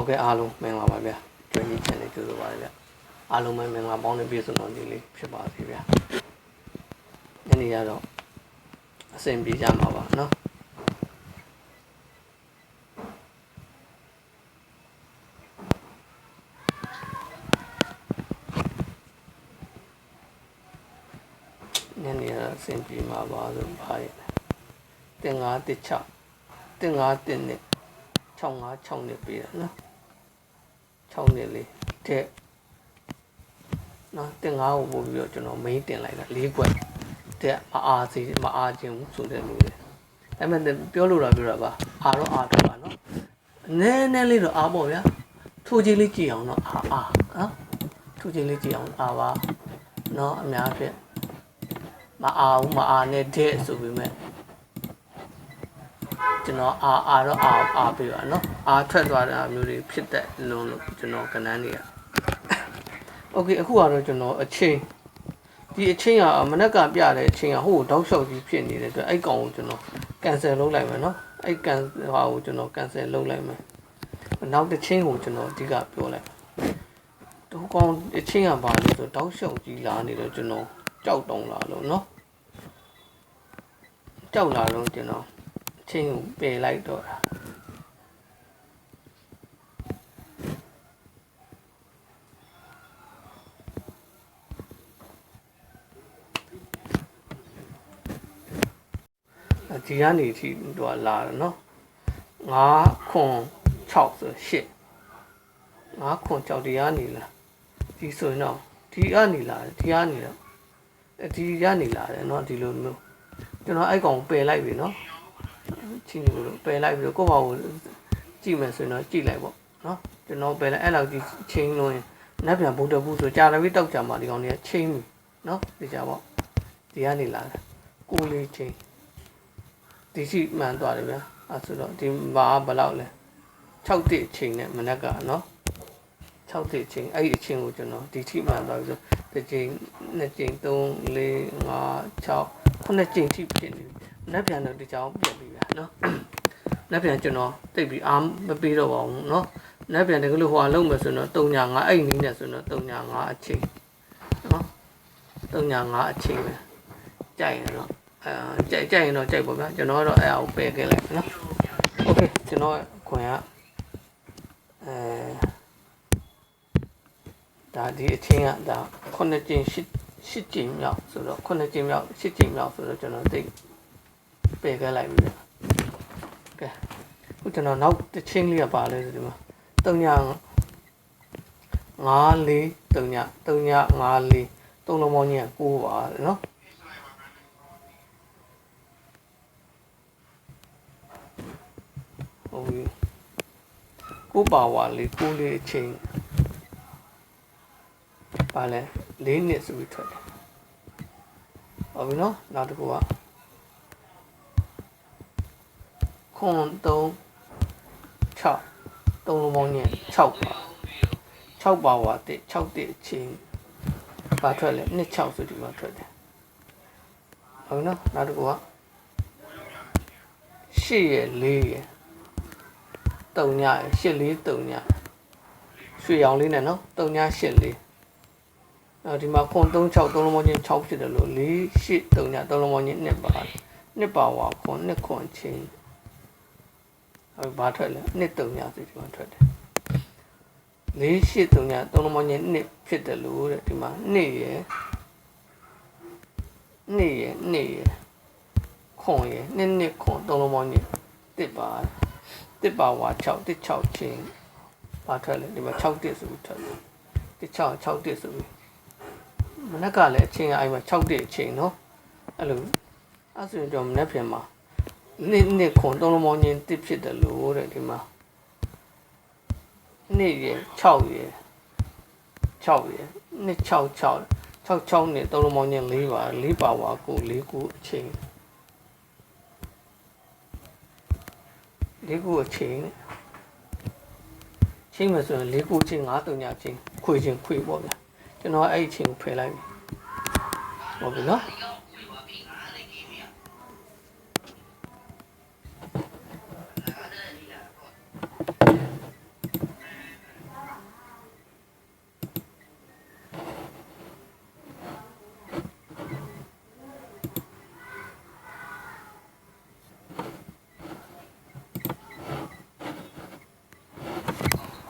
ဟုတ်ကဲ့အားလုံးမင်္ဂလာပါဗျာကျွေးကြီး channel ကြိုဆိုပါရဗျာအားလုံးပဲမင်္ဂလာပေါင်းနဲ့ပြည့်စုံတော်ဒီလေးဖြစ်ပါစေဗျာညနေရတော့အဆင်ပြေကြမှာပါနော်ညနေရတော့အဆင်ပြေမှာပါဆိုပါရတင်ငါတစ်ချတင်ငါတင်နဲ့65 6နှစ်ပေးတာနော် 6နှစ်လေးတဲ့နော်တင်5ကိုပို့ပြီးတော့ကျွန်တော် main တင်လိုက်တာ၄ခွက်တဲ့မအားစီမအားခြင်းဘူးဆိုတဲ့လူတွေဒါပေမဲ့ပြောလို့တော့ပြောတာပါအားတော့အားတော့ပါနော်နည်းနည်းလေးတော့အားပေါ့ဗျာထိုးကြီးလေးကြည့်အောင်နော်အားအားနော်ထိုးကြီးလေးကြည့်အောင်အားပါနော်အများဖြင့်မအားဘူးမအားနဲ့တဲ့ဆိုပေမဲ့ကျွန်တော်အာအာတော့အာအာပေးပါနော် အာထွက်သွားတာမျိုးတွေဖြစ်တဲ့လုံးလို့ကျွန်တော်ကနန်းနေရโอเคအခုကတော့ကျွန်တော်အချိန်ဒီအချိန်ကမနက်ကပြတဲ့အချိန်ကဟိုတောက်လျှောက်ကြီးဖြစ်နေတဲ့အတွက်အဲ့ကောင်ကိုကျွန်တော် cancel လုပ်လိုက်မယ်နော်အဲ့ကန်ဟာကိုကျွန်တော် cancel လုပ်လိုက်မယ်နောက်တစ်ချိန်ကိုကျွန်တော်အဓိကပြောလိုက်တော့ကောင်အချိန်ကဘာလဲဆိုတောက်လျှောက်ကြီးလာနေတော့ကျွန်တော်ကြောက်တုံးလာလို့နော်ကြောက်လာတော့ကျွန်တော် ချင်းကိုပယ်လိုက်တော့တာ ဒီကနေထိဟိုလာတယ်နော်9ခွန်6ဆို8 9ခွန်6ဒီကနေလာဒီဆိုရင်တော့ဒီကနေလာဒီကနေတော့ဒီကနေလာတယ်နော်ဒီလိုမျိုးကျွန်တော်အဲ့ကောင်ပယ်လိုက်ပြီနော်ချင်းကြီးလို့ပယ်လိုက်ပြီးတော့ကိုယ့်ဘာကိုကြည့်မယ်ဆိုရင်တော့ကြည့်လိုက်ပေါ့နော်ကျွန်တော်ပယ်လိုက်အဲ့လောက်ကြီးချင်းလို့ရင်နတ်ပြန်ဗုဒ္ဓဘူးဆိုကြာတယ်ပြီးတောက်ကြမှာဒီကောင်တွေကချင်းပြီနော်ဒီကြပေါ့ဒီကနေလာတယ်ကိုလေးချင်း ဒီရှိမှန်သွားတယ်ဗျာအဲ့ဆိုတော့ဒီဘာဘယ်လောက်လဲ6တိချင်းနဲ့မနက်ကနော်6တိချင်းအဲ့ဒီအချင်းကိုကျွန်တော်ဒီထိမှန်သွားပြီဆိုတစ်ချင်းနှစ်ချင်း3 4 5 6ခုနှစ်ချင်းထိဖြစ်နေပြီနက်ပြန်တော့ဒီကြောင်ပြက်ပြီဗျာနော်နက်ပြန်ကျွန်တော်တိတ်ပြီးအားမပေးတော့ပါဘူးနော်နက်ပြန်တကယ်လို့ဟိုအလုံးမယ်ဆိုတော့3ညာ5အဲ့နည်းနဲ့ဆိုတော့3ညာ5အချိန်နော်3ညာ5အချိန်ပဲကြိုက်ရင်တော့ အဲကြိုက်ကြိုက်ရင်တော့ကြိုက်ပါဗျာကျွန်တော်ကတော့အဲ့အကိုပယ်ခဲ့လိုက်နော်โอเคကျွန်တော်ခွန်ကအဲဒါဒီအချင်းကဒါ9ကျင်း10 10ကျင်းမြောက်ဆိုတော့9ကျင်းမြောက်10ကျင်းမြောက်ဆိုတော့ကျွန်တော်တိတ်ပယ်ခဲ့လိုက်ပြီဗျာကဲခုကျွန်တော်နောက်တစ်ချင်းလေးကပါလဲဆိုဒီမှာ3ည5 4 3ည3ည5 4 3လုံးပေါင်းကြီးက9ပါเนาะ ဟုတ်ပြီကိုပါဝါလေးကိုလေးအချင်းပါလဲ၄နှစ်ဆိုပြီးထွက်တယ်ဟုတ်ပြီနော်နောက်တစ်ခုကခွန်3 6သုံးလုံးပေါင်းည6ပါ6ပါဝါတစ်6တစ်အချင်းပါထွက်လဲနှစ်6ဆိုဒီမှာထွက်တယ်ဟုတ်နော်နောက်တစ်ခုက8ရဲ့4ရဲ့ 3ညရဲ့8 4 3ညရွှေရောင်လေးနဲ့နော်3ည8 4နောက်ဒီမှာခွန်3 6သုံးလုံးပေါင်းချင်း6ဖြစ်တယ်လို့4 8 3ညသုံးလုံးပေါင်းချင်း2ပါ2ပါဝါခွန်2ခွန်ချင်းဟုတ်ဘာထွက်လဲနှစ်3ညဆိုဒီမှာထွက်တယ်4 8 3ညသုံးလုံးပေါင်းချင်း2ဖြစ်တယ်လို့တဲ့ဒီမှာ2ရယ်2ရယ်2ရယ်ခွန်ရယ်2နှစ်ခွန်သုံးလုံးပေါင်းချင်းတစ်ပါ တစ်ပါဝါ6တစ်6ချင်းဘာထွက်လဲဒီမှာ6တစ်ဆိုပြီးထွက်တယ်တစ်6 6တစ်ဆိုပြီးမနက်ကလည်းအချင်းအဲ့မှာ6တစ်အချင်းနော်အဲ့လိုအဲ့ဆိုရင်ကျွန်တော်မနေ့ပြန်မှာနှစ်နှစ်ခွန်သုံးလုံးပေါင်းချင်းတစ်ဖြစ်တယ်လို့တဲ့ဒီမှာနှစ်ရယ်6ရယ်6ရယ်နှစ်6 6 6 6နဲ့သုံးလုံးပေါင်းချင်း4ပါ4ပါဝါကို4ခုအချင်း 4ခုအချင်းချင်းမယ်ဆိုရင်4ခုချင်း5 3ညချင်းခွေချင်းခွေပေါ့ဗျာကျွန်တော်အဲ့အချင်းကိုဖယ်လိုက်ပြီဟုတ်ပြီနော်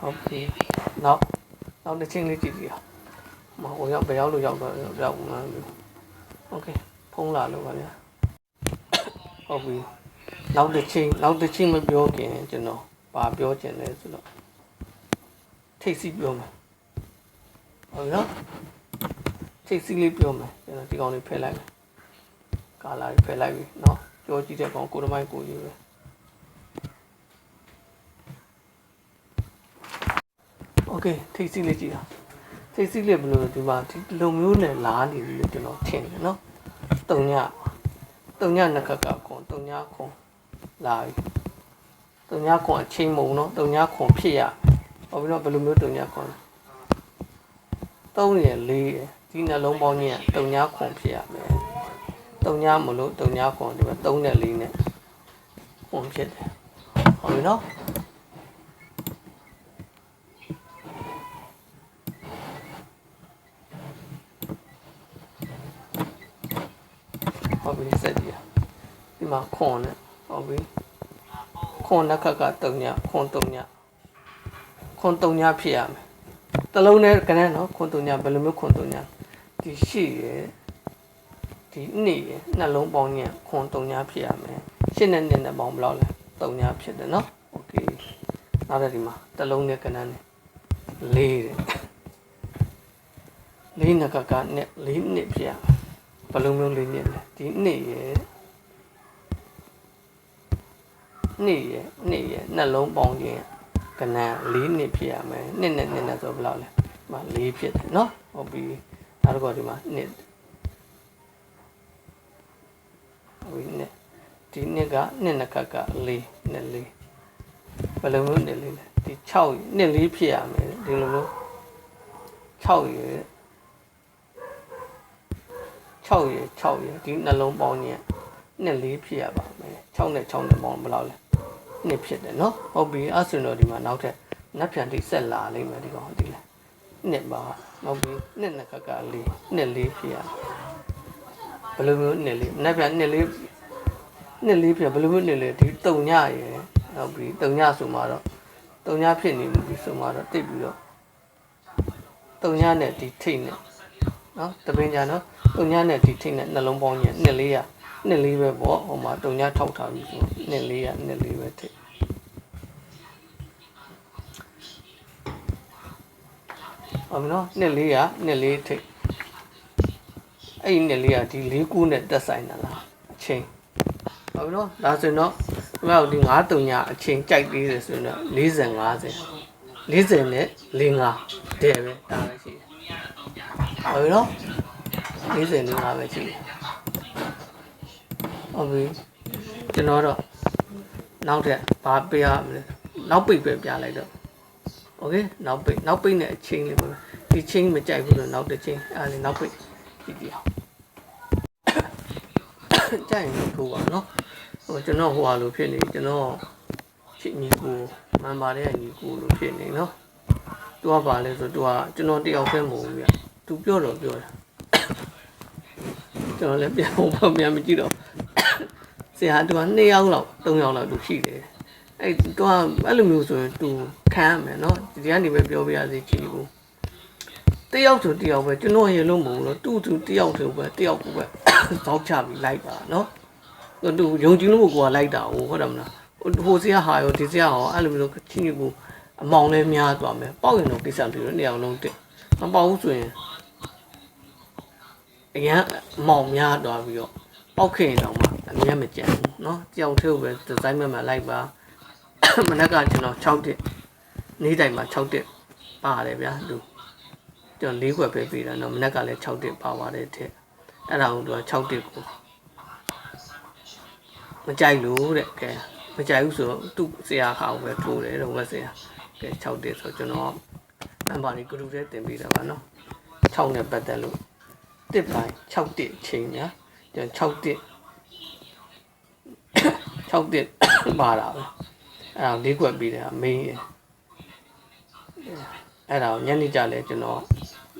ဟုတ်ပြီနောက် နောက်တစ်ချင်းလေးကြည့်ကြည့်အောင်မဟိုရောက်ဘယ်ရောက်လို့ရောက်တော့ရောက်မှန်းပြီโอเคဖုံးလာလို့ပါဗျာဟုတ်ပြီနောက်တစ်ချင်းနောက်တစ်ချင်းမပြောခင်ကျွန်တော်ပါပြောချင်တယ်ဆိုတော့ထိတ်စီပြောမယ်ဟုတ်ပြီနော်ထိတ်စီလေးပြောမယ်ကျွန်တော်ဒီကောင်လေးဖယ်လိုက်မယ်ကာလာလေးဖယ်လိုက်ပြီနော်ပြောကြည့်တဲ့ကောင်ကိုရမိုင်းကိုကြီးပဲ ကဲ့ထိတ်စီလေးကြည့်အောင်ထိတ်စီလေးဘယ်လိုဒီမှာဒီလုံမျိုးနဲ့လားနေပြီလို့ကျွန်တော်ထင်တယ်နော်တုံညတုံညနှစ်ခါကကွန်တုံညခွန်လာပြီတုံညခွန်အချင်းမုံနော်တုံညခွန်ဖြစ်ရဟောပြီးတော့ဘယ်လိုမျိုးတုံညခွန်လဲ3ရယ်4ရယ်ဒီနှလုံးပေါင်းကြီးကတုံညခွန်ဖြစ်ရမယ်တုံညမလို့တုံညခွန်ဒီမှာ3နဲ့4နဲ့ခွန်ဖြစ်တယ်ဟောပြီနော် ဟုတ်ပြီစက်ကြီးဒီမှာခွန်နဲ့ဟုတ်ပြီခွန်နှစ်ခက်က3ညခွန်3ညခွန်3ညဖြစ်ရမယ်တလုံးနဲ့ကနန်းနော်ခွန်3ညဘယ်လိုမျိုးခွန်3ညဒီရှိရယ်ဒီနှစ်ရယ်နှလုံးပေါင်းညခွန်3ညဖြစ်ရမယ်ရှင်းနဲ့နှစ်နဲ့ပေါင်းဘယ်လောက်လဲ3ညဖြစ်တယ်နော်โอเคနောက်တဲ့ဒီမှာတလုံးနဲ့ကနန်းနဲ့လေးတဲ့လေးနှစ်ခက်ကနဲ့လေးနှစ်ဖြစ်ရမယ် ဘလုံးမျိုးလေးနှစ်လဲဒီနှစ်ရယ်နှစ်ရယ်နှစ်ရယ်နှလုံးပေါင်းခြင်းကဏ္ဍ၄နှစ်ဖြစ်ရမယ်နှစ်နဲ့နှစ်နဲ့ဆိုဘယ်လောက်လဲဒီမှာ၄ဖြစ်တယ်နော်ဟုတ်ပြီနောက်တစ်ခါဒီမှာနှစ်ဟုတ်ပြီနှစ်ဒီနှစ်ကနှစ်နှစ်ခက်က၄နှစ်၄ဘယ်လိုမျိုးနှစ်လေးလဲဒီ6နှစ်၄ဖြစ်ရမယ်ဒီလိုမျိုး6ရယ် 6ရယ်6ရယ်ဒီနှလုံးပေါင်းညက်နှစ်လေးဖြစ်ရပါမယ်6နဲ့6နဲ့ပေါင်းဘယ်လောက်လဲနှစ်ဖြစ်တယ်နော်ဟုတ်ပြီအဲ့ဆိုတော့ဒီမှာနောက်ထပ်နက်ပြန်တိဆက်လာလိမ့်မယ်ဒီကောင်ဒီလဲနှစ်ပါဟုတ်ပြီနှစ်နှစ်ခက်ကလေးနှစ်လေးဖြစ်ရဘယ်လိုမျိုးနှစ်လေးနက်ပြန်နှစ်လေးနှစ်လေးဖြစ်ဘယ်လိုမျိုးနှစ်လေးဒီတုံညရယ်ဟုတ်ပြီတုံညဆိုမှတော့တုံညဖြစ်နေပြီဆိုမှတော့တိတ်ပြီးတော့တုံညနဲ့ဒီထိတ်နဲ့ နော်တပင်ညာနော်တုံညာနဲ့ဒီထိတ်နဲ့နှလုံးပေါင်းညက်နှစ်လေးရနှစ်လေးပဲပေါ့ဟိုမှာတုံညာထောက်ထားပြီဆိုနှစ်လေးရနှစ်လေးပဲထိတ်ဟုတ်ပြီနော်နှစ်လေးရနှစ်လေးထိတ်အဲ့ဒီနှစ်လေးရဒီလေးကူးနဲ့တက်ဆိုင်တာလားအချင်းဟုတ်ပြီနော်ဒါဆိုရင်တော့ဒီမှာဒီ9တုံညာအချင်းကြိုက်သေးတယ်ဆိုရင်တော့40 50 40နဲ့45တဲ့ပဲဒါပဲရှိတယ် ။ဟုတ်ပြီနော်။40လေးပါပဲရှိတယ်။ဟုတ်ပြီ။ကျွန်တော်တော့နောက်ထပ်ဘာပေးရမလဲ။နောက်ပိတ်ပဲပြလိုက်တော့။ Okay နောက်ပိတ်နောက်ပိတ်နဲ့အချင်းလေးပဲ။ဒီချင်းမကြိုက်ဘူးလို့နောက်တစ်ချင်းအားလေးနောက်ပိတ်ကြည့်ပြအောင်။ကြိုက်ရင်ထိုးပါနော်။ဟိုကျွန်တော်ဟိုဟာလိုဖြစ်နေကျွန်တော်ချစ်ညီကိုမှန်ပါတဲ့ညီကိုလိုဖြစ်နေနော်။သူကပါလဲဆိုသူကကျွန်တော်တယောက်ပဲမဟုတ်ဘူးဗျ။ သူပြောတော့ပြောတာကျွန်တော်လည်းပြန်ဖို့ပြန်မကြည့်တော့ဆရာသူက2ယောက်လောက်3ယောက်လောက်သူရှိတယ်အဲ့သူကအဲ့လိုမျိုးဆိုရင်သူခံရမယ်နော်ဒီကနေပဲပြောပြရစီကြည့်ဘူးတယောက်ဆိုတယောက်ပဲကျွန်တော်ရေလို့မဟုတ်လို့သူ့သူတယောက်ဆိုပဲတယောက်ကိုပဲသောက်ချပြီးလိုက်ပါနော်သူယုံကြည်လို့ကိုကလိုက်တာဟုတ်တယ်မလားဟိုဆရာဟာရောဒီဆရာဟောအဲ့လိုမျိုးချင်းကြီးကိုအမောင်လဲများသွားမယ်ပေါက်ရင်တော့ကိစ္စပြီးတော့နေအောင်လုံးတက်မပေါက်ဘူးဆိုရင် အရန်အမောင်များသွားပြီးတော့ပေါက်ခဲ့ရင်တော့မှအမြတ်မကြံဘူးเนาะကြောက်ထဲကိုပဲဒီဇိုင်းမဲ့မှာလိုက်ပါမနက်ကကျွန်တော်6တက်နေ့တိုင်းမှာ6တက်ပါတယ်ဗျာသူကျွန်တော်၄ခွက်ပဲပေးတာเนาะမနက်ကလည်း6တက်ပါပါတယ်တဲ့အဲ့ဒါကိုသူက6တက်ကိုမကြိုက်လို့တဲ့ကဲမကြိုက်ဘူးဆိုတော့သူ့ဆရာဟာကိုပဲထိုးတယ်တော့ဘယ်ဆရာကဲ6တက်ဆိုကျွန်တော်နံပါတ်လေးဂရုထဲတင်ပေးတာပါเนาะ6နဲ့ပတ်သက်လို့ တစ်ပိုင်း6တက်ချိန်ညာကျွန်တော်6တက်6တက်ပါတာပဲအဲ့ဒါလေးခွက်ပြီးတယ်မင်းရယ်အဲ့ဒါကိုညနေကြလဲကျွန်တော်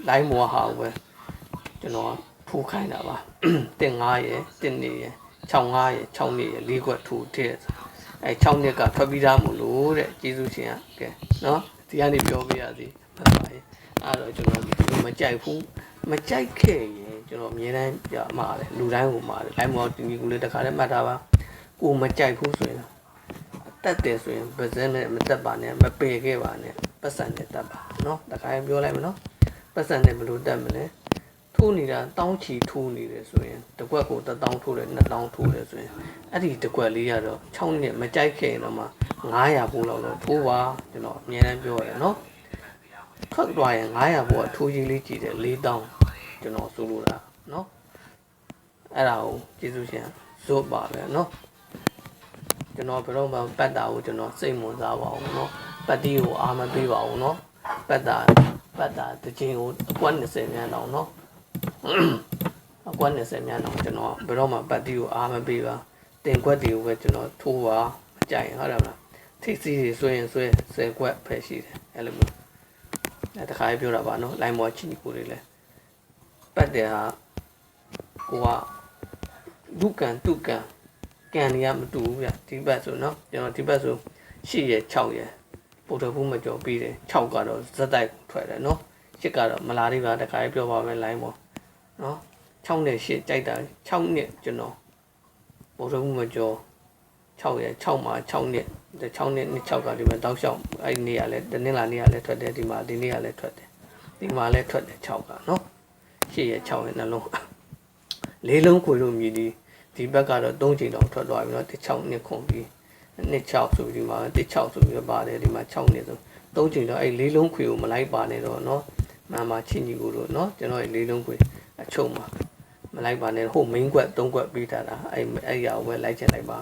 line မောဟာကိုပဲကျွန်တော်ထူခိုင်းတာပါတင်9ရယ်တင်နေရယ်65ရယ်6နေရယ်လေးခွက်ထူထည့်အဲ6နှစ်ကထွက်ပြီးသားမို့လို့တဲ့ကျေးဇူးရှင်ကကဲနော်ဒီကနေပြောပြရသေးမှတ်ပါရဲ့အဲ့တော့ကျွန်တော်မကြိုက်ဘူး မကြိုက်ခဲ့ရင်ကျွန်တော်အမြဲတမ်းပြမှားတယ်လူတိုင်းကိုမှားတယ် live မော်တီကူလေးတစ်ခါတည်းမှတ်ထားပါကိုမကြိုက်ဘူးဆိုရင်တက်တယ်ဆိုရင်ဗဇက်နဲ့မတက်ပါနဲ့မပယ်ခဲ့ပါနဲ့ပတ်စံနဲ့တက်ပါเนาะတခါရင်ပြောလိုက်မယ်เนาะပတ်စံနဲ့ဘယ်လိုတက်မလဲထိုးနေတာတောင်းချီထိုးနေတယ်ဆိုရင်တစ်ကွက်ကိုတစ်တောင်းထိုးတယ်နှစ်တောင်းထိုးတယ်ဆိုရင်အဲ့ဒီတစ်ကွက်လေးကတော့6နှစ်မကြိုက်ခဲ့ရင်တော့မှ900ဘူးလောက်တော့ထိုးပါကျွန်တော်အများအားပြောရတယ်เนาะထွက်သွားရင်900ဘူးကထိုးကြီးလေးကြည့်တယ်4တောင်း ကျွန်တော်ဆိုလိုတာเนาะအဲ့ဒါကိုကျေးဇူးရှင်ဇွတ်ပါပဲเนาะကျွန်တော်ဘယ်တော့မှပတ်တာကိုကျွန်တော်စိတ်ဝင်စားပါအောင်เนาะပတ်တီးကိုအာမပေးပါအောင်เนาะပတ်တာပတ်တာတစ်ချိန်ကိုအကွက်20မြန်အောင်เนาะ အကွက်20မြန်တော့ကျွန်တော်ဘယ်တော့မှပတ်တီကိုအားမပေးပါတင်ကွက်တွေကိုပဲကျွန်တော်ထိုးပါမကြိုက်ရင်ဟုတ်တယ်မလားထိစီတွေဆွဲရင်ဆွဲ10ကွက်ဖယ်ရှိတယ်အဲ့လိုမျိုးအဲတခါလေးပြောတာပါနော်လိုင်းမော်ချီကိုတွေလဲ ပတ်တယ်ဟာကိုကဒုကန်တုကန်ကန်နေရမတူဘူးဗျဒီဘက်ဆိုနော်ကျွန်တော်ဒီဘက်ဆို8ရဲ့6ရဲ့ပုတ်တဘူးမကြော်ပြီးတယ်6ကတော့ဇက်တိုက်ထွက်တယ်နော်8ကတော့မလာသေးပါတခါလေးပြောပါမယ်လိုင်းမော်နော်6နဲ့8ကြိုက်တာ6နှစ်ကျွန်တော်ဘုရားမှုမကျော်6ရယ်6မှာ6နှစ်ဒီ6နှစ်နှစ်6ကဒီမှာတောက်လျှောက်အဲ့ဒီနေ့ကလည်းတနင်္လာနေ့ကလည်းထွက်တယ်ဒီမှာဒီနေ့ကလည်းထွက်တယ်ဒီမှာလည်းထွက်တယ်6ကနော်8 ရယ်6ရယ်နှလုံးလေးလုံးခွေလို့မြည်ဒီဒီဘက်ကတော့3ချိန်တောင်ထွက်သွားပြီနော်ဒီ6နှစ်ခွန်ပြီးနှစ်6ဆိုပြီးဒီမှာဒီ6ဆိုပြီးပါတယ်ဒီမှာ6နှစ်ဆို3ချိန်တော့အဲ့လေးလုံးခွေကိုမလိုက်ပါနဲ့တော့နော်မမချင်းကြီးကိုတော့နော်ကျွန်တော်အဲ့လေးလုံးခွေအချုံမှာမလိုက်ပါနဲ့ဟို main ကွက်၃ကွက်ပြီးထားတာအဲ့အဲ့ရအောင်ပဲလိုက်ချင်လိုက်ပါ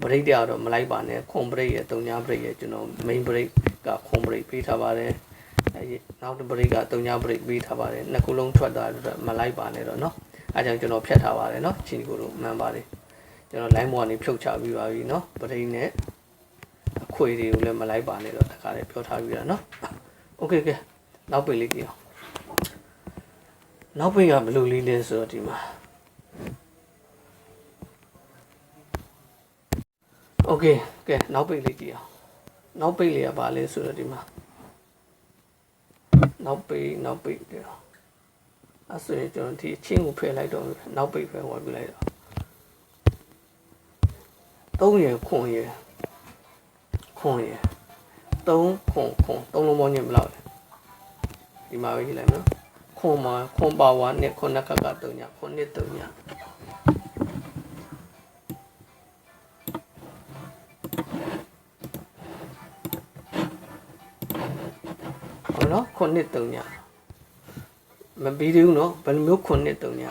ဘရိတ်တရတော့မလိုက်ပါနဲ့ခွန်ဘရိတ်ရဲ့တုံညာဘရိတ်ရဲ့ကျွန်တော် main ဘရိတ်ကခွန်ဘရိတ်ပြီးထားပါတယ်အဲ့ နောက်တစ်ဘရိတ်ကတုံညာဘရိတ်ပြီးထားပါတယ်နှစ်ခုလုံးထွက်သွားတော့မလိုက်ပါနဲ့တော့เนาะအဲကြောင့်ကျွန်တော်ဖြတ်ထားပါတယ်เนาะချင်းကိုတို့မှန်ပါတယ်ကျွန်တော် line ပေါ်ကနေဖြုတ်ချပြီးပါပြီเนาะဘရိတ်နဲ့အခွေတွေကိုလည်းမလိုက်ပါနဲ့တော့တခါလေးပြောထားပြီးတာเนาะ okay ကဲနောက်ပိတ်လေးကြည့်အောင် နောက်ပိတ်ကဘယ်လိုလေးလဲဆိုတော့ဒီမှာโอเคကဲနောက်ပိတ်လေးကြည့်အောင်နောက်ပိတ်လေးကဘာလဲဆိုတော့ဒီမှာ နောက်ပိတ်နောက်ပိတ်တဲ့အဲ့ဆိုရင်ကျွန်တော်ဒီအချင်းကိုဖယ်လိုက်တော့နောက်ပိတ်ဖယ်ဝယ်ပြလိုက်တော့သုံးရယ်ခွန်ရယ်ခွန်ရယ်သုံးခွန်ခွန်သုံးလုံးပေါင်းညင်ဘယ်လောက်လဲဒီမှာပဲကြည့်လိုက်နော်ခွန်မှာခွန်ပါဝါနဲ့ခွန်နခကတုံညာခွန်နှစ်တုံညာ ခွန်နှစ်တုံညာမပြီးသေးဘူးနော်ဘယ်လိုမျိုးခွန်နှစ်တုံညာ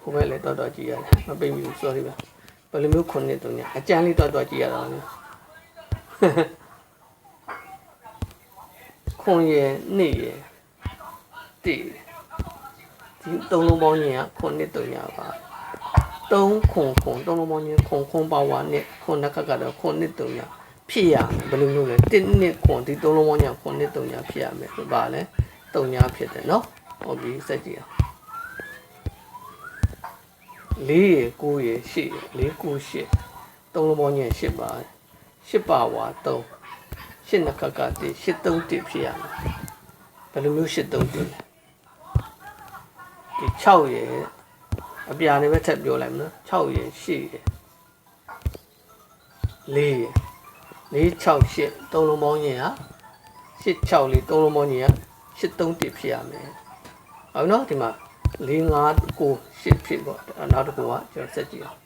ဟိုဘက်လည်းတော်တော်ကြည့်ရတယ်မပိတ်ဘူး sorry ပါဘယ်လိုမျိုးခွန်နှစ်တုံညာအကြမ်းလေးတော်တော်ကြည့်ရတာလေ ခွန်ရဲ့နှစ်ရဲ့တိဒီသုံးလုံးပေါင်းရင်ကခွန်နှစ်တုံညာပါသုံးခွန်ခွန်သုံးလုံးပေါင်းရင်ခွန်ခွန်ပါဝါနဲ့ခွန်နှစ်ခက်ကတော့ခွန်နှစ်တုံညာဖြစ်ရမယ်ဘယ်လိုမျိုးလဲတစ်နှစ်ခွန်ဒီသုံးလုံးပေါင်းညာခွန်နှစ်တုံညာဖြစ်ရမယ်ဆိုပါလဲတုံညာဖြစ်တယ်နော်ဟုတ်ပြီစက်ကြည့်အောင်လေးရယ်ကိုရယ်ရှစ်ရယ်လေးကိုရှစ်သုံးလုံးပေါင်းညင်ရှစ်ပါရှစ်ပါဝါသုံး ရှစ်နှစ်ခက်ကတည်းရှစ်သုံးတည်းဖြစ်ရမယ်ဘယ်လိုမျိုးရှစ်သုံးတည်းလဲဒီ6ရယ်အပြာနေပဲထပ်ပြောလိုက်မနော်6ရယ်8ရယ်4ရယ်4 6 8သုံးလုံးပေါင်းညင်ဟာ8 6လေးသုံးလုံးပေါင်းညင်ဟာ8သုံးတည်းဖြစ်ရမယ်ဟုတ်နော်ဒီမှာ4 5 9 8ဖြစ်ပေါ့နောက်တစ်ခုကကျွန်တော်ဆက်ကြည့်အောင်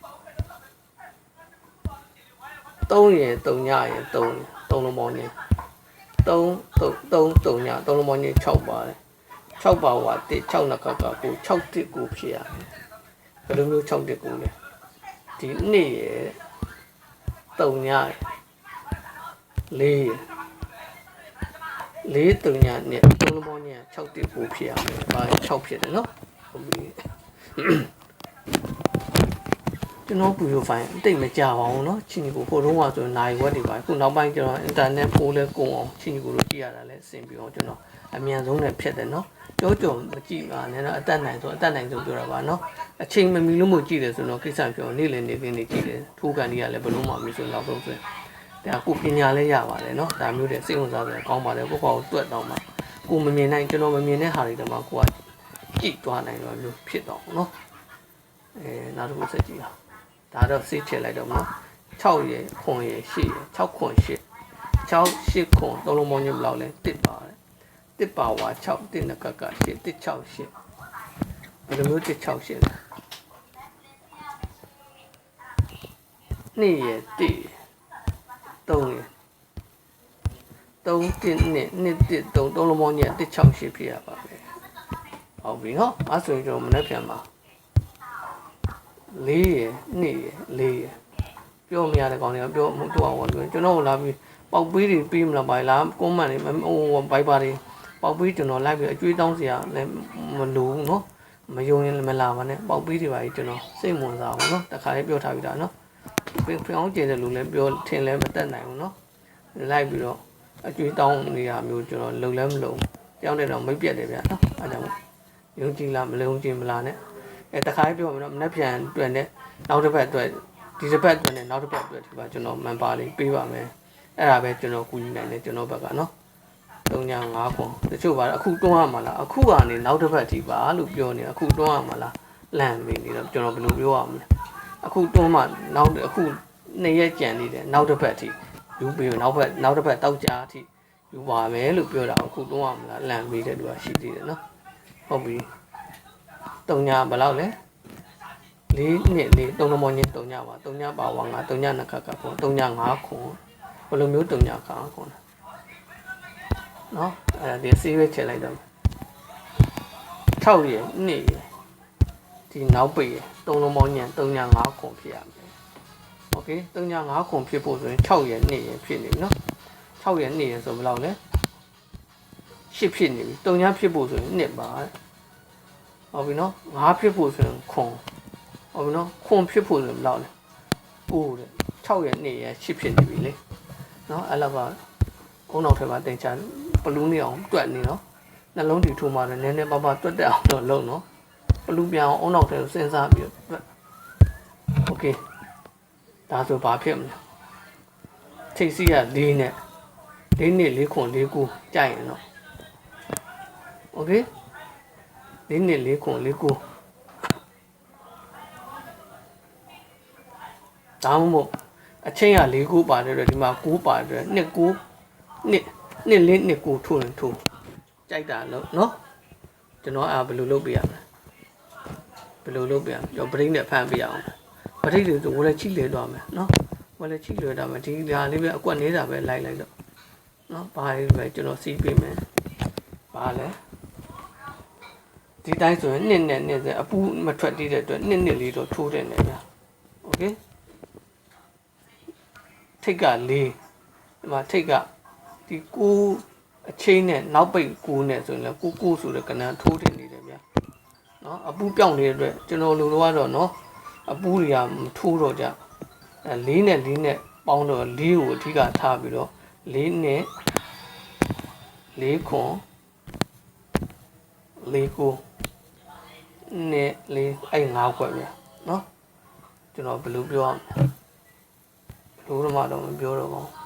3ရယ်3ညရယ်3 3လုံးပေါင်းညင်3 3 3 3ည3လုံးပေါင်းညင်6ပါတယ်6ပါဝါ1 6နှစ်ခါကကို6တစ်ကိုဖြစ်ရမယ်ဘယ်လိုမျိုး6တစ်ကိုလဲဒီနေ့ရယ်3ညရယ်4ရယ်လေးတုံညာနဲ့သုံးလုံးပေါင်းညာ6တစ်ကိုဖြစ်ရမယ်။ဘာ6ဖြစ်တယ်နော်။ဟုတ်ပြီ။ ကျွ ကျွန်တော်ဗီဒီယိုဖိုင်အတိတ်မကြပါဘူးเนาะချင်းကြီးကိုဟိုတုန်းကဆိုရင်နိုင်ဝက်တွေပါခုနောက်ပိုင်းကျွန်တော်အင်တာနက်ဖိုးလဲကုန်အောင်ချင်းကြီးကိုလို့ကြည့်ရတာလဲအဆင်ပြေအောင်ကျွန်တော်အမြန်ဆုံးနဲ့ဖြတ်တယ်เนาะကြောကြောမကြည့်ပါနဲ့တော့အတက်နိုင်ဆိုအတက်နိုင်ဆိုပြောတာပါเนาะအချိန်မမီလို့မို့ကြည့်တယ်ဆိုတော့ကိစ္စပြောနေလေနေနေကြည့်တယ်ထိုးကန်ကြီးကလည်းဘလို့မှမဆိုတော့ဆုံးဆိုဒါကိုပညာလဲရပါတယ်เนาะဒါမျိုးတွေစိတ်ဝင်စားစရာကောင်းပါတယ်ကိုယ့်ဘာကိုတွက်တော့မှကိုမမြင်နိုင်ကျွန်တော်မမြင်တဲ့ဟာတွေတည်းမှာကိုကကြည့်သွားနိုင်တော့မျိုးဖြစ်တော့เนาะအဲနောက်တစ်ခုဆက်ကြည့်အောင် ဒါတော့စိတ်ချလိုက်တော့မနော်6ရယ်ခွန်ရယ်8ရယ်6ခွန်8 6 8ခွန်သုံးလုံးပေါင်းညဘယ်လောက်လဲ1ပါတယ်1ပါဝါ6 1နကက8 1 6 8ဘယ်လိုမျိုး1 6 8လဲ2ရယ်1ရယ်3ရယ်3 1နဲ့2 1 3သုံးလုံးပေါင်းည1 6 8ဖြစ်ရပါမယ်ဟုတ်ပြီနော်အဲ့ဆိုရင်ကျွန်တော်မနေ့ပြန်ပါ လေးရယ်နှစ်ရယ်လေးရယ်ပြောမရတဲ့ကောင်တွေကပြောမတူအောင်လို့ကျွန်တော်လာပြီးပေါက်ပေးတွေပေးမလားပါလားကွန်မန်တွေဟိုဘိုက်ပါတွေပေါက်ပေးကျွန်တော်လိုက်ပြီးအကျွေးတောင်းစရာလည်းမလိုဘူးနော်မယုံရင်မလာပါနဲ့ပေါက်ပေးတွေပါကြီးကျွန်တော်စိတ်ဝင်စားဘူးနော်တခါလေးပြောထားပြီးတာနော်ပင်ပြောင်းကျင်တယ်လို့လည်းပြောထင်လည်းမတတ်နိုင်ဘူးနော်လိုက်ပြီးတော့အကျွေးတောင်းနေတာမျိုးကျွန်တော်လုံလဲမလုံကြောင်းတယ်တော့မိတ်ပြက်တယ်ဗျာနော်အဲဒါမို့ယုံကြည်လားမလုံကြည်မလားနဲ့ အဲတခါပြောမှာနော်မနှက်ပြန်တွေ့နဲ့နောက်တစ်ပတ်အတွက်ဒီတစ်ပတ်အတွက်နဲ့နောက်တစ်ပတ်အတွက်ဒီမှာကျွန်တော် member လေးပေးပါမယ်အဲ့ဒါပဲကျွန်တော်ကူညီနိုင်တယ်ကျွန်တော်ဘက်ကနော်39ခွန်တချို့ပါအခုတွန်းရမှာလားအခုကနေနောက်တစ်ပတ်ဒီပါလို့ပြောနေအခုတွန်းရမှာလားလန့်မိနေတော့ကျွန်တော်ဘယ်လိုပြောရမလဲအခုတွန်းမှနောက်အခုနှစ်ရက်ကြံနေတယ်နောက်တစ်ပတ်ထိယူပြီးနောက်ဘက်နောက်တစ်ပတ်တောက်ကြာထိယူပါမယ်လို့ပြောတာအခုတွန်းရမှာလားလန့်မိတဲ့လူကရှိသေးတယ်နော်ဟုတ်ပြီ 3ညဘယ်လောက်လဲလေးနှစ်လေးသုံးလုံးမင်း3ညပါ3ညပါဝါငါ3ညနှစ်ခါခါခွန်3ည5ခွန်ဘယ်လိုမျိုး3ညခါခွန်လဲနော်အဲ့ဒါဒီစေးပဲချက်လိုက်တော့6ရယ်2ရယ်ဒီနောက်ပိတ်ရယ်3လုံးပေါင်းညံ3ည5ခွန်ဖြစ်ရမယ်โอเค3ည5ခွန်ဖြစ်ဖို့ဆိုရင်6ရယ်2ရယ်ဖြစ်နေပြီနော်6ရယ်2ရယ်ဆိုဘယ်လောက်လဲ10ဖြစ်နေပြီ3ညဖြစ်ဖို့ဆိုရင်2ပါ ဟုတ်ပြီနော်5ဖြစ်ဖို့ဆိုရင်ခွန်ဟုတ်ပြီနော်ခွန်ဖြစ်ဖို့ဆိုရင်ဘယ်လောက်လဲ9တဲ့6ရယ်2ရယ်10ဖြစ်နေပြီလေနော်အဲ့လောက်ကအုံနောက်ထဲမှာတင်ချဘလူးနေအောင်တွက်နေနော်နှလုံးတီထိုးမှလည်းနည်းနည်းပါးပါးတွက်တက်အောင်တော့လုပ်နော်ဘလူးပြန်အောင်အုံနောက်ထဲကိုစဉ်းစားပြီးတော့โอเคဒါဆိုဘာဖြစ်မလဲထိတ်စီက၄နဲ့၄နှစ်၄ခွန်၄ခုကြိုက်ရင်တော့โอเค ၄နှစ်၄ခွန်၄ခုဒါမှမဟုတ်အချင်းက၄ခုပါတယ်အတွက်ဒီမှာ9ပါတယ်အတွက်နှစ်9နှစ်နှစ်လေးနှစ်9ထိုးရင်ထိုးကြိုက်တာလို့နော်ကျွန်တော်အားဘယ်လိုလုပ်ပြရမလဲဘယ်လိုလုပ်ပြရမလဲကျွန်တော်ပရိနဲ့ဖမ်းပြရအောင်ပရိတွေဆိုဝလည်းချိလေတော့မယ်နော်ဝလည်းချိလေတော့မယ်ဒီဒါလေးပဲအကွက်နေတာပဲလိုက်လိုက်တော့နော်ဘာလေးပဲကျွန်တော်စီးပေးမယ်ဘာလဲ ဒီတိုင်းဆိုရင်နှစ်နဲ့နှစ်စအပူမထွက်သေးတဲ့အတွက်နှစ်နှစ်လေးတော့ထိုးတယ်နေဗျာโอเคထိတ်က၄ဒီမှာထိတ်ကဒီကိုအချင်းနဲ့နောက်ပိတ်ကိုနဲ့ဆိုရင်လည်းကိုကိုဆိုတဲ့ကဏ္ဍထိုးတင်နေတယ်ဗျာနော်အပူပြောင်းနေတဲ့အတွက်ကျွန်တော်လူတော့ကတော့နော်အပူတွေကမထိုးတော့ကြအဲ၄နဲ့၄နဲ့ပေါင်းတော့၄ကိုအဓိကထားပြီးတော့၄နဲ့၄ခွန်၄ကို နဲ့၄အဲ့၅ခွက်ဗျာနော်ကျွန်တော်ဘယ်လိုပြောရမလဲလို့တော့မှတော့မပြောတော့ပါဘူး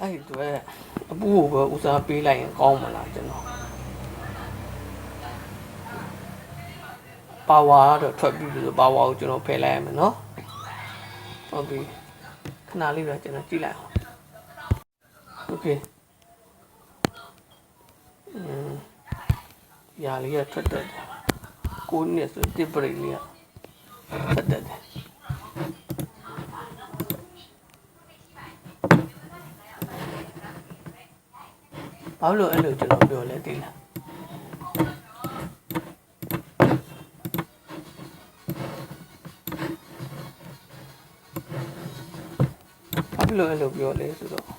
အဲ့ဒီတော့အပူကိုပဲဦးစားပေးလိုက်ရင်ကောင်းမလားကျွန်တော် power တော့ထွက်ပြီးပြီဆို power ကိုကျွန်တော်ဖယ်လိုက်ရမယ်နော်ဟုတ်ပြီခဏလေးပဲကျွန်တော်ကြည့်လိုက်အောင် okay อืมຢာလေးကထွက်တက်တယ်ကိုနှစ်ဆိုတစ်ပရိလေးကထွက်တက်တယ်ဘာလို့အဲ့လိုကျွန်တော်ပြောလဲတိလား ဘာဖြစ်လို့အဲ့လို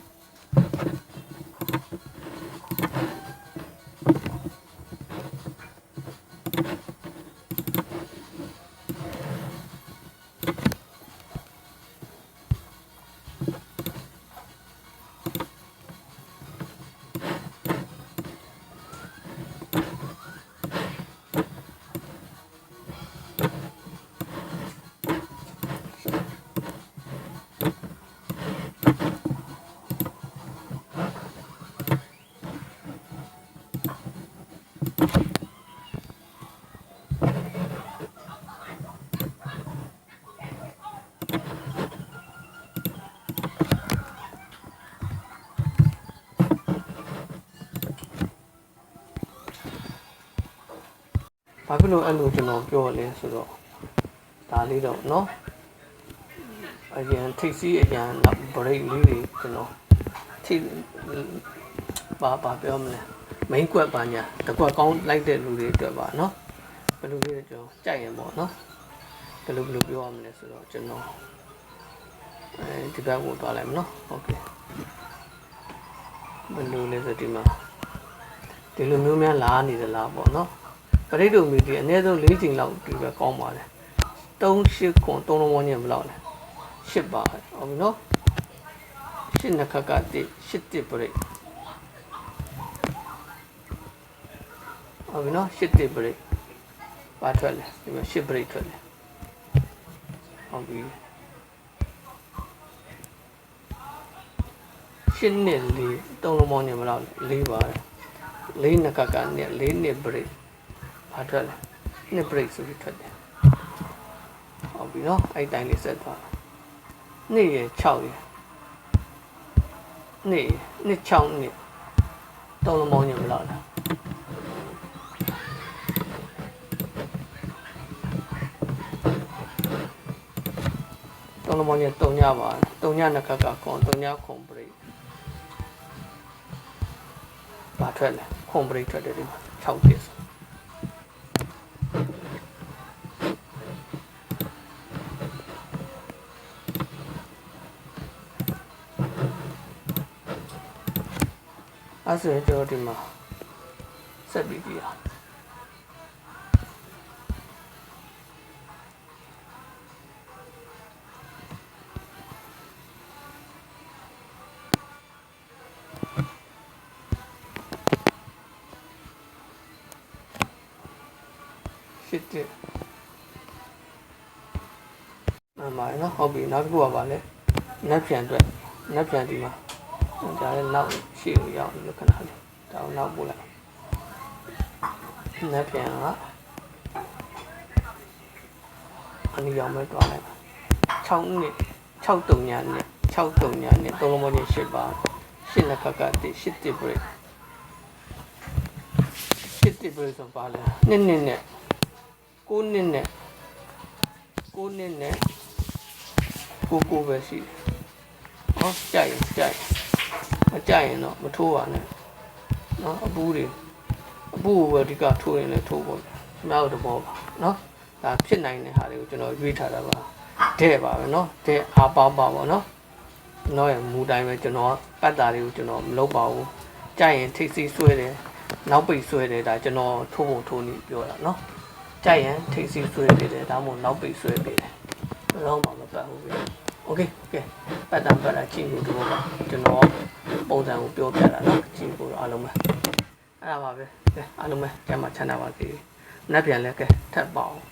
ဘာဖြစ်လို့အဲ့လိုကျွန်တော်ပြောလဲဆိုတော့ဒါလေးတော့เนาะအရင်ထိတ်စီးအရင်နောက် break လေးတွေကျွန်တော်ထိဘာဘာပြောမလဲ မိန်ကွက်ပါညာတကွက်ကောင်းလိုက်တဲ့လူတွေအတွက်ပါနော်ဘယ်လိုလေးကျွန်တော်ကြိုက်ရင်ပေါ့နော်ဘယ်လိုဘယ်လိုပြောရမလဲဆိုတော့ကျွန်တော်အဲဒီဘက်ကိုသွားလိုက်မနော်ဟုတ်ကဲ့ဘယ်လိုလဲဆိုဒီမှာဒီလိုမျိုးများလာနေသလားပေါ့နော်ပရိဒုမီဒီအနည်းဆုံး၄ချိန်လောက်ဒီဘက်ကောင်းပါတယ်3 8ခွန်3လုံးဝန်းကျင်ဘယ်လောက်လဲ10ပါဟုတ်ပြီနော်10နှစ်ခက်က1 10တစ်ပရိတ် ဟုတ်ပြီနော်8တစ်ပရိပါထွက်လဲဒီမှာ8ပရိထွက်လဲဟုတ်ပြီရှင်းနှစ်လေးသုံးလုံးပေါင်းညင်မလားလေးပါတယ်လေးနှစ်ကကနဲ့လေးနှစ်ပရိဘာထွက်လဲနှစ်ပရိဆိုပြီးထွက်တယ်ဟုတ်ပြီနော်အဲ့တိုင်းလေးဆက်သွားနှစ်ရ6ရနှစ်ရနှစ်6နှစ်သုံးလုံးပေါင်းညင်မလား လားသုံးလုံးပေါင်းညင်3ညပါ3ညနှစ်ကကခွန်3ညခွန်ပရိဘာထွက်လဲခွန်ပရိတ်ထွက်တယ်ဒီမှာ6ပြည့်စုံအဲ့ဆိုရင်ကျွန်တော်ဒီမှာဆက်ပြီးကြည့်အောင် မှန်ပါတယ်နော်ဟုတ်ပြီနောက်တစ်ခုကပါလဲနက်ပြန်အတွက်နက်ပြန်ဒီမှာဒါလည်းနောက်ရှေ့ကိုရောက်နေလို့ခဏလေးဒါကိုနောက်ပို့လိုက်နက်ပြန်ကအနီရောင်ပဲတွားလိုက်ပါ6နှစ်6တုံညာနဲ့6တုံညာနဲ့သုံးလုံးမကြီး8ပါ8နှစ်ခက်ကတည်း8တစ် break 8တစ် break ဆိုပါလဲနှစ်နှစ်နဲ့9နှစ်နဲ့9နှစ်နဲ့ ကိုကိုပဲရှိတယ်ဟောကြိုက်ရင်ကြိုက်မကြိုက်ရင်တော့မထိုးပါနဲ့နော်အပူးတွေအပူးကိုပဲအဓိကထိုးရင်လည်းထိုးဖို့မြောက်တဘောပါနော်ဒါဖြစ်နိုင်တဲ့ဟာတွေကိုကျွန်တော်ရွေးထားတာပါတဲ့ပါပဲနော်တဲ့အားပေါင်းပါပေါ့နော်ကျွန်တော်ရဲ့မူတိုင်းပဲကျွန်တော်ပတ်တာတွေကိုကျွန်တော်မလုပ်ပါဘူးကြိုက်ရင်ထိတ်စီးဆွဲတယ်နောက်ပိတ်ဆွဲတယ်ဒါကျွန်တော်ထိုးဖို့ထိုးနေပြောတာနော်ကြိုက်ရင်ထိတ်စီးဆွဲပေးတယ်ဒါမှမဟုတ်နောက်ပိတ်ဆွဲပေးတယ်ဘယ်တော့မှမပတ်ဘူးဗျ โอเคโอเคပတ်တံပတ်တာကြည့်လို့တော့ပါကျွန်တော်ပုံစံကိုပြောပြတာနော်ကြည့်ဖို့တော့အားလုံးပဲအဲ့ဒါပါပဲကဲအားလုံးပဲကျမ်းမှာချမ်းသာပါစေနက်ပြန်လဲကဲထပ်ပါအောင်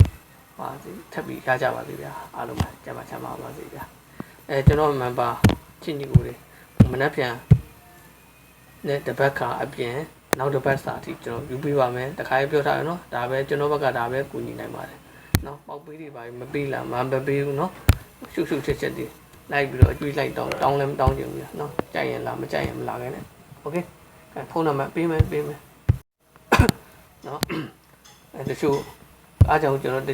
ပါစီထပ်ပြီးရကြပါစေဗျာအားလုံးပဲကျမ်းမှာချမ်းသာပါစေဗျာအဲကျွန်တော်မန်ပါချင်းကြီးကိုလေမနက်ပြန်နဲ့တပတ်ခါအပြင်နောက်တစ်ပတ်စာအထိကျွန်တော်ယူပေးပါမယ်တခါပြောထားရနော်ဒါပဲကျွန်တော်ဘက်ကဒါပဲကူညီနိုင်ပါတယ်နော်ပေါက်ပေးတွေပါမပေးလားမမပေးဘူးနော် ရှုပ်ရှုပ်ချက်ချက်တွေလိုက်ပြီးတော့အကျွေးလိုက်တောင်းတောင်းလည်းမတောင်းချင်ဘူးနော်ကြိုက်ရင်လားမကြိုက်ရင်မလာခဲ့နဲ့โอเคအဲဖုန်းနံပါတ်ပေးမယ်ပေးမယ်နော်အဲတချို့အားကြောင့်ကျွန်တော်ဒီ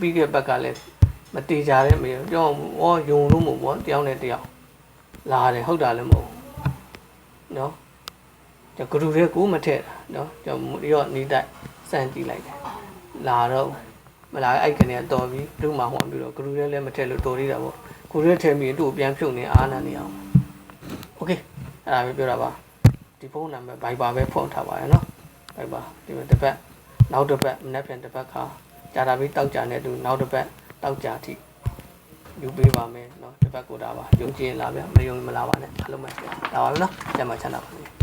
ပြီးခဲ့ဘက်ကလည်းမတေချာတဲ့မေပြောဟောယုံလို့မို့ပေါ့တယောက်နဲ့တယောက်လာတယ်ဟုတ်တာလည်းမဟုတ်နော်ကျဂရုတဲ့ကိုမထည့်တာနော်ကျရော့နေတိုက်စမ်းကြည့်လိုက်တယ်လာတော့ မလာအဲ့ကနေတော်ပြီးလူမှဟောပြီးတော့ဂရုတဲ့လည်းမထည့်လို့တော်သေးတာပေါ့ဂ ကိုရဲထဲမိသူ့ကိုပြန်ဖြုတ်နေအားနာနေအောင်โอเคအဲ့ဒါပဲပြောတာပါဒီဖုန်းနံပါတ် Viber ပဲဖုန်းထားပါရနော် Viber ဒီမှာတစ်ပတ်နောက်တစ်ပတ်မနေ့ပြန်တစ်ပတ်ခါကြာတာပြီးတောက်ကြတဲ့သူနောက်တစ်ပတ်တောက်ကြအထိယူပေးပါမယ်နော်တစ်ပတ်ကိုတာပါယုံကြည်ရင်လာဗျမယုံရင်မလာပါနဲ့အားလုံးပဲဒါပါပဲနော်ကျန်မချမ်းသာပါစေ